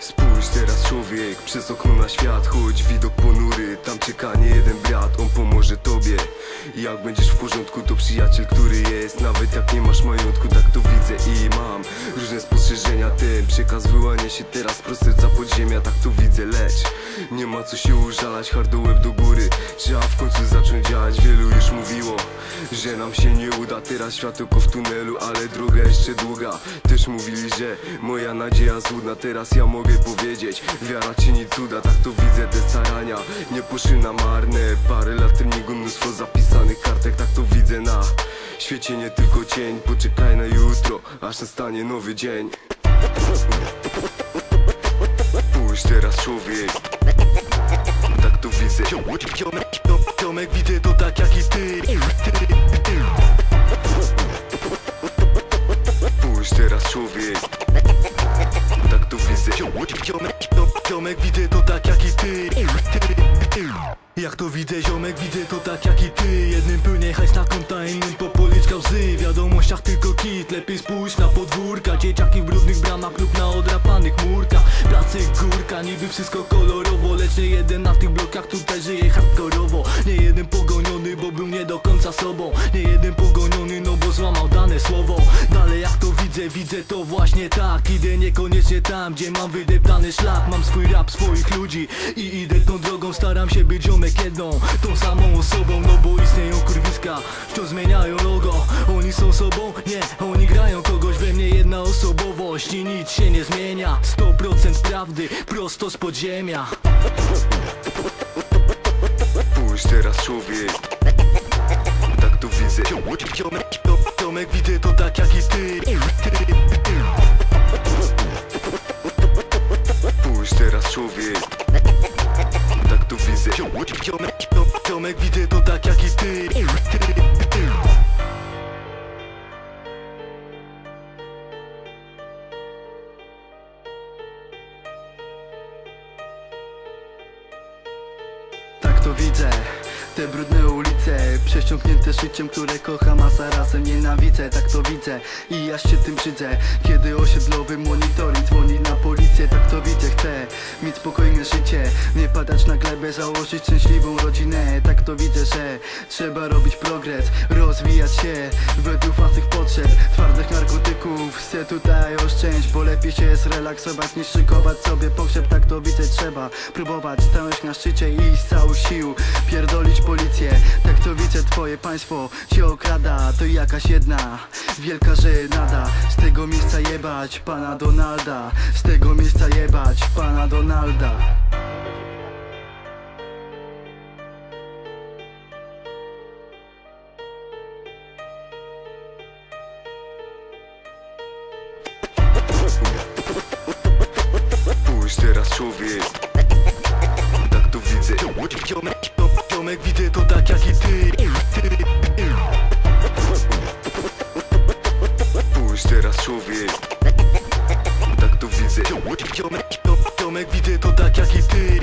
Spójrz teraz człowiek przez okno na świat. Choć widok ponury, tam czeka nie jeden brat. On pomoże tobie. Jak będziesz w porządku to przyjaciel, który jest. Nawet jak nie masz majątku, tak to widzę i mam. Różne spostrzeżenia, ten przekaz wyłania się teraz Prosto za podziemia, tak to widzę, lecz Nie ma co się użalać, hardo łeb do góry. Trzeba w końcu zacząć działać, wielu już mówiło Że nam się nie uda, teraz światełko w tunelu Ale droga jeszcze długa. Też mówili, że moja nadzieja złudna. Teraz ja mogę powiedzieć Wiara czyni cuda, tak to widzę te starania. Nie poszły na marne. Parę lat treningu, mnóstwo zapisanych kartek. Tak to widzę na świecie nie tylko cień. Poczekaj na jutro, aż nastanie nowy dzień Spójrz teraz człowiek. Tak to widzę. Ziomek, ziomek, widzę to tak jak i ty. Spójrz teraz człowiek. Tak to widzę. Ziomek, ziomek, widzę to tak jak i ty Jak to widzę, ziomek, widzę to tak jak i ty. Jednym płynie hajs na konta, innym po policzka łzy W wiadomościach tylko kit, lepiej spójrz na podwórka. Dzieciaki w brudnych bramach lub na odrapanych murkach. Placek, górka, niby wszystko kolorowo Lecz nie jeden na tych blokach tutaj żyje widzę, to właśnie tak Idę niekoniecznie tam, gdzie mam wydeptany szlak. Mam swój rap, swoich ludzi i idę tą drogą. Staram się być ziomek jedną, tą samą osobą No bo istnieją kurwiska, wciąż zmieniają logo. Oni są sobą? Nie, oni grają kogoś We mnie. Jedna osobowość i nic się nie zmienia. 100% prawdy, prosto z podziemia. Spójrz teraz człowiek. Tak to widzę Ziomek, widzę to tak jak i ty. Spójrz teraz człowiek. Tak to widzę. Ziomek, ziomek, widzę to tak jak i ty. Tak to widzę te brudne ulice Przesiąknięte życiem, które kocham, a zarazem nienawidzę Tak to widzę i ja się tym brzydzę. Kiedy osiedlowy monitoring glebę, założyć szczęśliwą rodzinę. Tak to widzę, że trzeba robić progres Rozwijać się według własnych potrzeb. Twardych narkotyków chcę tutaj oszczędź Bo lepiej się zrelaksować niż szykować sobie pogrzeb Tak to widzę, trzeba próbować stanąć na szczycie i z całych sił Pierdolić policję, tak to widzę twoje państwo Cię okrada, to jakaś jedna wielka żenada. Z tego miejsca jebać pana Donalda Z tego miejsca jebać pana Donalda jest człowiek. Tak to widzę. Ziomek, ziomek widzę to tak jak i ty. Spójrz teraz człowiek. Tak to widzę. Ziomek, ziomek widzę to tak jak i ty.